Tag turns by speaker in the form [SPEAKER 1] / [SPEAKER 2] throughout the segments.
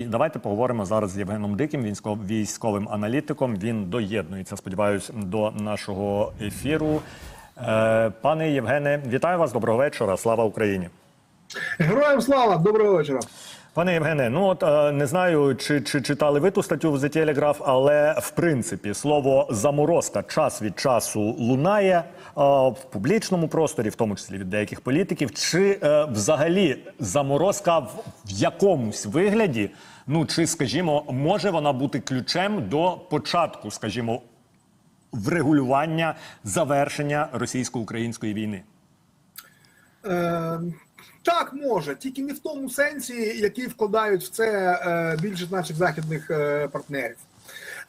[SPEAKER 1] Давайте поговоримо зараз з Євгеном Диким, військов- військовим аналітиком. Він доєднується, сподіваюся, до нашого ефіру. Е, Пане Євгене, вітаю вас. Доброго вечора. Слава Україні.
[SPEAKER 2] Героям слава, доброго вечора.
[SPEAKER 1] Пане Євгене, ну от е, не знаю, чи, чи читали ви ту статтю в The Telegraph, але в принципі слово заморозка час від часу лунає е, в публічному просторі, в тому числі від деяких політиків. Чи е, взагалі заморозка в, в якомусь вигляді, ну чи скажімо, може вона бути ключем до початку, скажімо, врегулювання завершення російсько-української війни?
[SPEAKER 2] Так, може, тільки не в тому сенсі, який вкладають в це е, більшість наших західних е, партнерів.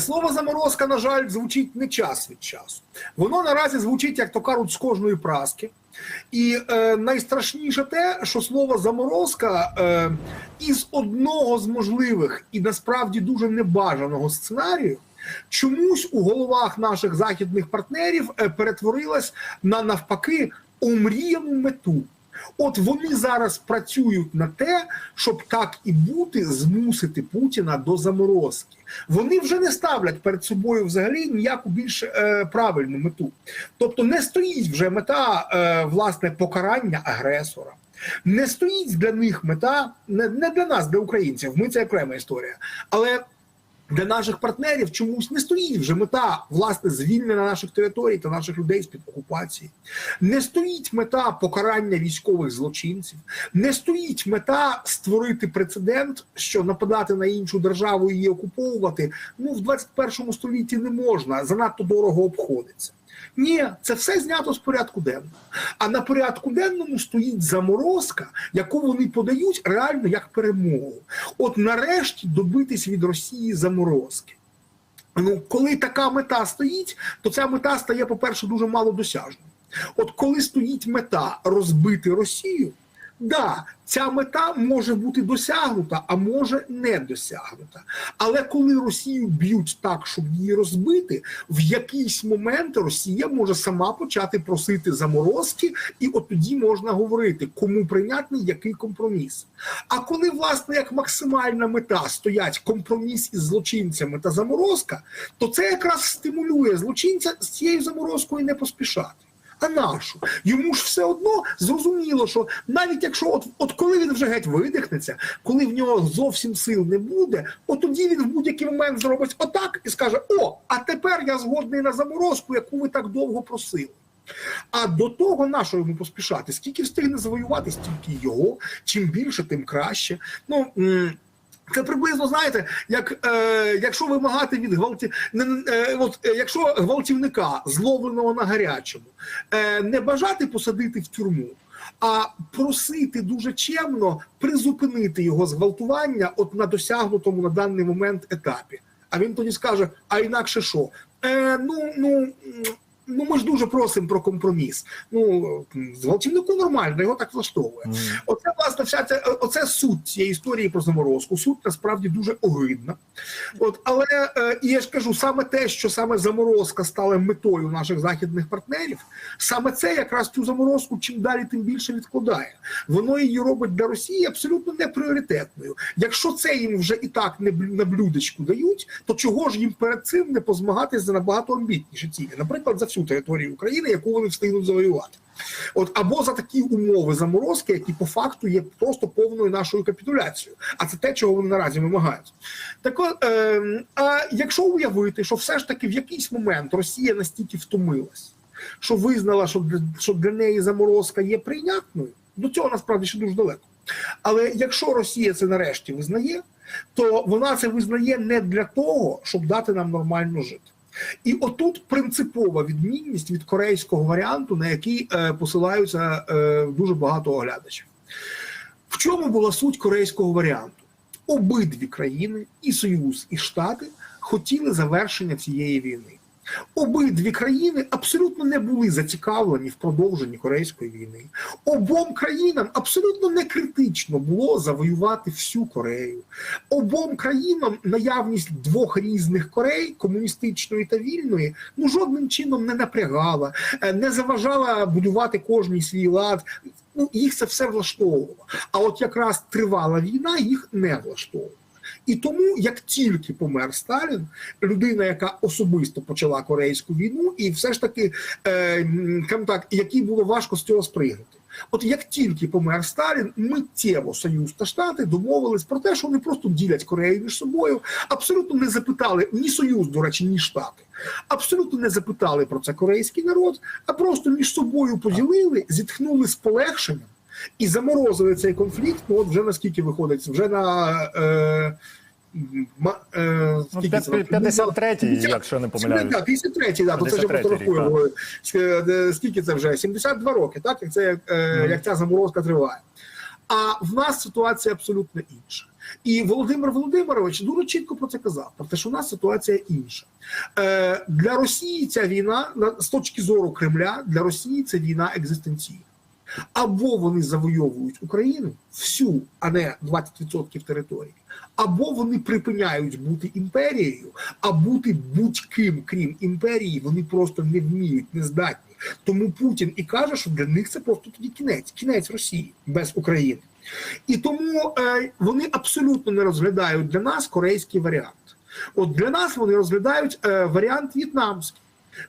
[SPEAKER 2] Слово заморозка, на жаль, звучить не час від часу. Воно наразі звучить, як то кажуть, з кожної праски. І е, найстрашніше те, що слово заморозка е, із одного з можливих і насправді дуже небажаного сценарію чомусь у головах наших західних партнерів е, перетворилась на навпаки омріяну мету. От вони зараз працюють на те, щоб так і бути, змусити Путіна до заморозки. Вони вже не ставлять перед собою взагалі ніяку більш е, правильну мету. Тобто не стоїть вже мета е, власне покарання агресора. Не стоїть для них мета, не, не для нас, для українців. Ми це окрема історія. Але для наших партнерів чомусь не стоїть вже мета власне звільнення наших територій та наших людей з під окупації. Не стоїть мета покарання військових злочинців, не стоїть мета створити прецедент, що нападати на іншу державу і її окуповувати. Ну в 21 столітті не можна занадто дорого обходиться. Ні, це все знято з порядку денного. А на порядку денному стоїть заморозка, яку вони подають реально як перемогу. От нарешті добитись від Росії заморозки. Ну, коли така мета стоїть, то ця мета стає, по-перше, дуже малодосяжною. От коли стоїть мета розбити Росію, да, ця мета може бути досягнута, а може не досягнута. Але коли Росію б'ють так, щоб її розбити, в якийсь момент Росія може сама почати просити заморозки, і от тоді можна говорити, кому прийнятний який компроміс. А коли, власне, як максимальна мета стоять компроміс із злочинцями та заморозка, то це якраз стимулює злочинця з цією заморозкою не поспішати. А нашу? Йому ж все одно зрозуміло, що навіть якщо от, от коли він вже геть видихнеться, коли в нього зовсім сил не буде, от тоді він в будь-який момент зробить отак і скаже: О, а тепер я згодний на заморозку, яку ви так довго просили. А до того на що йому поспішати? Скільки встигне завоювати, стільки його. Чим більше, тим краще. Ну це приблизно знаєте, як е, якщо вимагати від гвалті, не, е, от, е, якщо гвалтівника зловленого на гарячому, е, не бажати посадити в тюрму. А просити дуже чемно призупинити його зґвалтування от на досягнутому на даний момент етапі. А він тоді скаже: а інакше що? Е, ну, ну, ну ми ж дуже просимо про компроміс. Ну, з зґвалтівнику нормально, його так влаштовує. Оце власне вся ця оце суть цієї історії про заморозку. Суть насправді дуже огидна. От, але е, і я ж кажу, саме те, що саме заморозка стала метою наших західних партнерів, саме це якраз цю заморозку чим далі, тим більше відкладає. Воно її робить для Росії абсолютно непріоритетною. Якщо це їм вже і так не на блюдечку дають, то чого ж їм перед цим не позмагатися за набагато амбітніші цілі, наприклад, за всю територію України, яку вони встигнуть завоювати. От або за такі умови заморозки, які по факту є просто повною нашою капітуляцією. А це те, чого вони наразі вимагають. Так е, а якщо уявити, що все ж таки в якийсь момент Росія настільки втомилась, що визнала, що що для неї заморозка є прийнятною, до цього насправді ще дуже далеко. Але якщо Росія це нарешті визнає, то вона це визнає не для того, щоб дати нам нормально жити. І отут принципова відмінність від корейського варіанту, на який е, посилаються е, дуже багато оглядачів. В чому була суть корейського варіанту? Обидві країни, і Союз, і Штати, хотіли завершення цієї війни. Обидві країни абсолютно не були зацікавлені в продовженні корейської війни. Обом країнам абсолютно не критично було завоювати всю Корею. Обом країнам наявність двох різних Корей, комуністичної та вільної, ну жодним чином не напрягала, е, не заважала будувати кожний свій лад. Ну їх це все влаштовувало. А от якраз тривала війна їх не влаштовувала. І тому, як тільки помер Сталін, людина, яка особисто почала корейську війну, і все ж таки, е, так, якій було важко з цього спригнути. От як тільки помер Сталін, миттєво Союз та Штати домовились про те, що вони просто ділять Корею між собою, абсолютно не запитали ні Союз, до речі, ні Штати. Абсолютно не запитали про це корейський народ, а просто між собою поділили, зітхнули з полегшенням і заморозили цей конфлікт. Ну от вже наскільки виходить, вже на е, ма- е,
[SPEAKER 1] Ну,
[SPEAKER 2] скільки це?
[SPEAKER 1] 53-й, якщо не помиляюсь.
[SPEAKER 2] Так, 53-й, да, то це вже
[SPEAKER 1] 53-й рік.
[SPEAKER 2] Е, Скільки це вже? 72 роки, так? Як, це, е, як ця заморозка триває. А в нас ситуація абсолютно інша. І Володимир Володимирович дуже чітко про це казав, про те, що у нас ситуація інша. Е, для Росії ця війна, на- з точки зору Кремля, для Росії це війна екзистенційна. Або вони завойовують Україну всю, а не 20% території, або вони припиняють бути імперією, а бути будь-ким, крім імперії, вони просто не вміють, не здатні. Тому Путін і каже, що для них це просто тоді кінець, кінець Росії без України. І тому е, вони абсолютно не розглядають для нас корейський варіант. От для нас вони розглядають е, варіант в'єтнамський.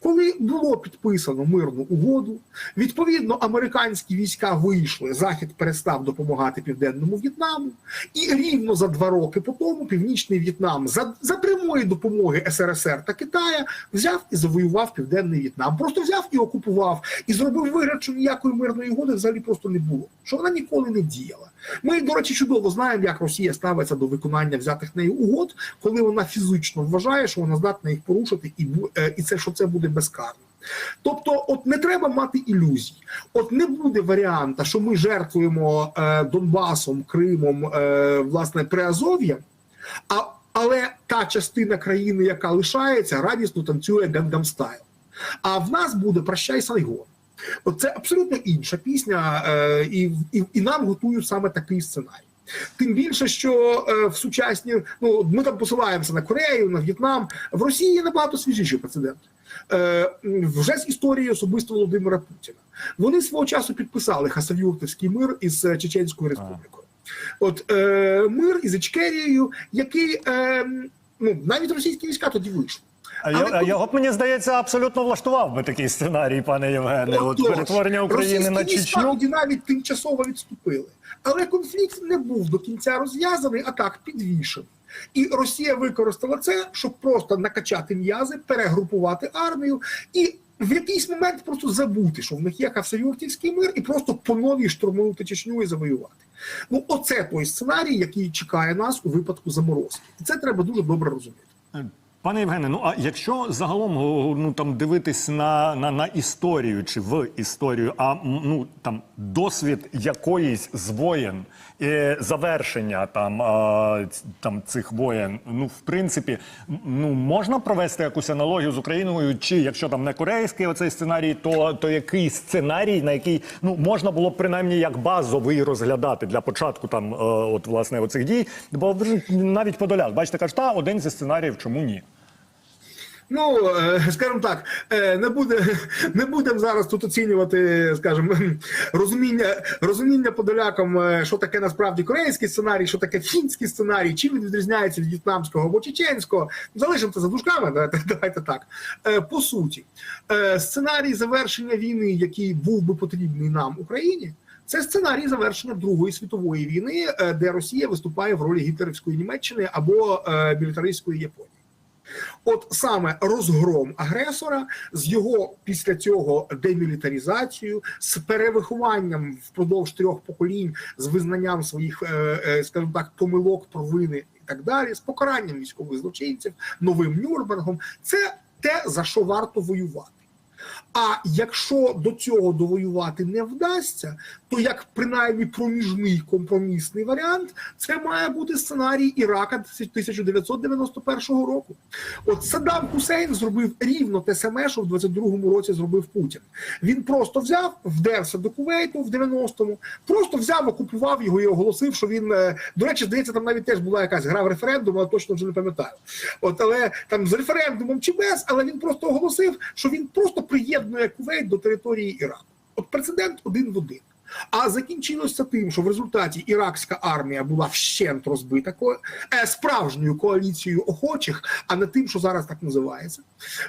[SPEAKER 2] Коли було підписано мирну угоду, відповідно американські війська вийшли, захід перестав допомагати південному В'єтнаму, і рівно за два роки по тому північний В'єтнам за, за прямої допомоги СРСР та Китая взяв і завоював південний В'єтнам. Просто взяв і окупував, і зробив вигляд, що ніякої мирної угоди взагалі просто не було, що вона ніколи не діяла. Ми, до речі, чудово знаємо, як Росія ставиться до виконання взятих нею угод, коли вона фізично вважає, що вона здатна їх порушити, і е, і це що це буде безкарно. Тобто, от не треба мати ілюзій. От не буде варіанта, що ми жертвуємо е, Донбасом, Кримом, е, власне, Приазов'ям, а, але та частина країни, яка лишається, радісно танцює Гангам Стайл. А в нас буде прощай Сайгон. Це абсолютно інша пісня, е, і, і, і нам готують саме такий сценарій. Тим більше, що е, в сучасні, ну ми там посилаємося на Корею, на В'єтнам. В Росії є набагато свіжіші прецеденти. Е, вже з історії особисто Володимира Путіна. Вони свого часу підписали Хасавюртовський мир із е, Чеченською республікою. От е, мир із Ічкерією, який е, ну навіть російські війська тоді вийшли.
[SPEAKER 1] А
[SPEAKER 2] Але
[SPEAKER 1] його,
[SPEAKER 2] коли-
[SPEAKER 1] його б мені здається абсолютно влаштував би такий сценарій, пане Євгене. От
[SPEAKER 2] Отож,
[SPEAKER 1] перетворення України на Чечню.
[SPEAKER 2] тоді навіть тимчасово відступили. Але конфлікт не був до кінця розв'язаний, а так підвішений. І Росія використала це, щоб просто накачати м'язи, перегрупувати армію і в якийсь момент просто забути, що в них є Хавсаюртівський мир, і просто по новій штурмувати Чечню і завоювати. Ну, оце той сценарій, який чекає нас у випадку заморозки. І це треба дуже добре розуміти.
[SPEAKER 1] Пане Євгене, ну а якщо загалом ну там дивитись на, на, на історію чи в історію, а ну там досвід якоїсь з воєн, завершення там, там цих воєн, ну в принципі, ну можна провести якусь аналогію з Україною, чи якщо там не корейський оцей сценарій, то, то який сценарій, на який ну можна було б принаймні як базовий розглядати для початку там, е, от власне оцих дій, бо навіть Подоляк, бачите, каже, та один зі сценаріїв, чому ні?
[SPEAKER 2] Ну, е, скажімо так, е, не буде не будемо зараз тут оцінювати, скажімо, розуміння розуміння подолякам, е, що таке насправді корейський сценарій, що таке фінський сценарій, чим він відрізняється від в'єтнамського або чеченського. Залишимо це за дужками. Давайте, давайте так. По суті, сценарій завершення війни, який був би потрібний нам Україні. Це сценарій завершення Другої світової війни, де Росія виступає в ролі гітлерівської Німеччини або мілітаристської Японії. От саме розгром агресора з його після цього демілітаризацією, з перевихованням впродовж трьох поколінь, з визнанням своїх, е, е, скажімо так, помилок, провини і так далі, з покаранням військових злочинців, новим Нюрнбергом, це те за що варто воювати. А якщо до цього довоювати не вдасться, то як принаймні проміжний компромісний варіант, це має бути сценарій Ірака 1991 року. От Саддам Хусейн зробив рівно те саме, що в 22-му році зробив Путін. Він просто взяв, вдерся до Кувейту в 90-му, просто взяв, окупував його і оголосив, що він е, до речі, здається, там навіть теж була якась гра в референдум, але точно вже не пам'ятаю. От але там з референдумом чи без, але він просто оголосив, що він просто приєднує Кувейт до території Іраку. От прецедент один в один. А закінчилося тим, що в результаті іракська армія була вщент розбита е, справжньою коаліцією охочих, а не тим, що зараз так називається.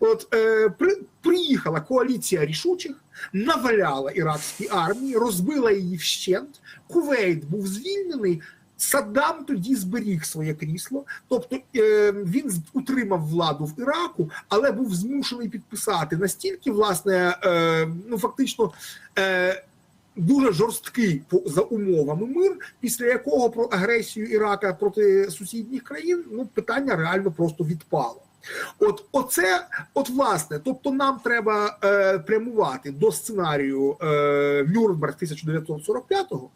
[SPEAKER 2] От е, при, приїхала коаліція рішучих, наваляла іракській армії, розбила її вщент. Кувейт був звільнений. Саддам тоді зберіг своє крісло, тобто е, він утримав владу в Іраку, але був змушений підписати настільки, власне, е, ну фактично. Е, Дуже жорсткий за умовами мир, після якого про агресію Ірака проти сусідніх країн ну питання реально просто відпало. От оце, от власне, тобто нам треба е, прямувати до сценарію е, Нюрнберг 1945-го,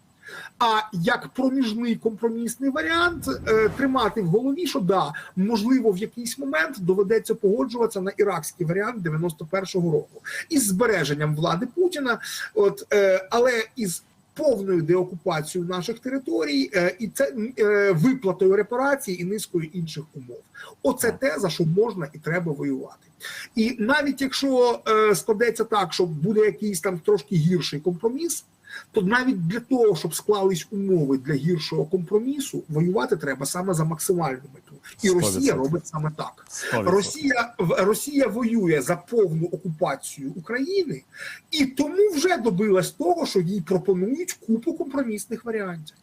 [SPEAKER 2] а як проміжний компромісний варіант е, тримати в голові, що да, можливо, в якийсь момент доведеться погоджуватися на іракський варіант 91-го року із збереженням влади Путіна, от е, але із повною деокупацією наших територій, е, і це виплатою репарацій і низкою інших умов. Оце те за що можна і треба воювати. І навіть якщо складеться так, що буде якийсь там трошки гірший компроміс, то навіть для того, щоб склались умови для гіршого компромісу, воювати треба саме за максимальну мету. І
[SPEAKER 1] Сто
[SPEAKER 2] Росія робить саме так.
[SPEAKER 1] Сто відсотків.
[SPEAKER 2] Росія в- Росія воює за повну окупацію України, і тому вже добилась того, що їй пропонують купу компромісних варіантів.